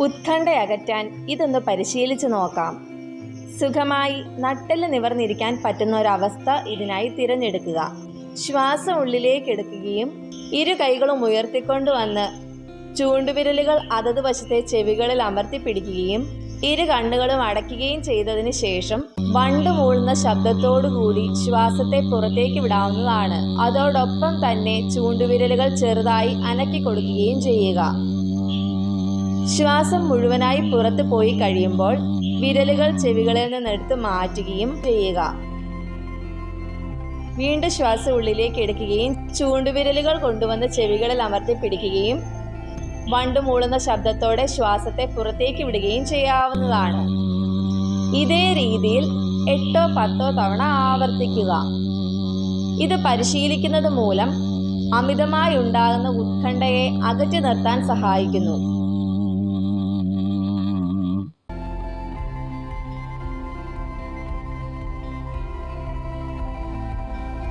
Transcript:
ഉത്കണ്ഠ അകറ്റാൻ ഇതൊന്ന് പരിശീലിച്ചു നോക്കാം. സുഖമായി നട്ടെല്ല് നിവർന്നിരിക്കാൻ പറ്റുന്ന ഒരവസ്ഥ ഇതിനായി തിരഞ്ഞെടുക്കുക. ശ്വാസം ഉള്ളിലേക്ക് എടുക്കുകയും ഇരു കൈകളും ഉയർത്തിക്കൊണ്ടുവന്ന് ചൂണ്ടുവിരലുകൾ അതത് വശത്തെ ചെവികളിൽ അമർത്തി പിടിക്കുകയും ഇരു കണ്ണുകളും അടയ്ക്കുകയും ചെയ്തതിന് ശേഷം വണ്ട് മൂളുന്ന ശബ്ദത്തോടു കൂടി ശ്വാസത്തെ പുറത്തേക്ക് വിടാവുന്നതാണ്. അതോടൊപ്പം തന്നെ ചൂണ്ടുവിരലുകൾ ചെറുതായി അനക്കി കൊടുക്കുകയും ചെയ്യുക. ശ്വാസം മുഴുവനായി പുറത്തു പോയി കഴിയുമ്പോൾ വിരലുകൾ ചെവികളിൽ നിന്നെടുത്ത് മാറ്റുകയും ചെയ്യുക. വീണ്ടും ശ്വാസം ഉള്ളിലേക്ക് എടുക്കുകയും ചൂണ്ടുവിരലുകൾ കൊണ്ടുവന്ന് ചെവികളിൽ അമർത്തി പിടിക്കുകയും വണ്ടു മൂളുന്ന ശബ്ദത്തോടെ ശ്വാസത്തെ പുറത്തേക്ക് വിടുകയും ചെയ്യാവുന്നതാണ്. ഇതേ രീതിയിൽ എട്ടോ പത്തോ തവണ ആവർത്തിക്കുക. ഇത് പരിശീലിക്കുന്നത് മൂലം അമിതമായി ഉണ്ടാകുന്ന ഉത്കണ്ഠയെ അകറ്റി നിർത്താൻ സഹായിക്കുന്നു.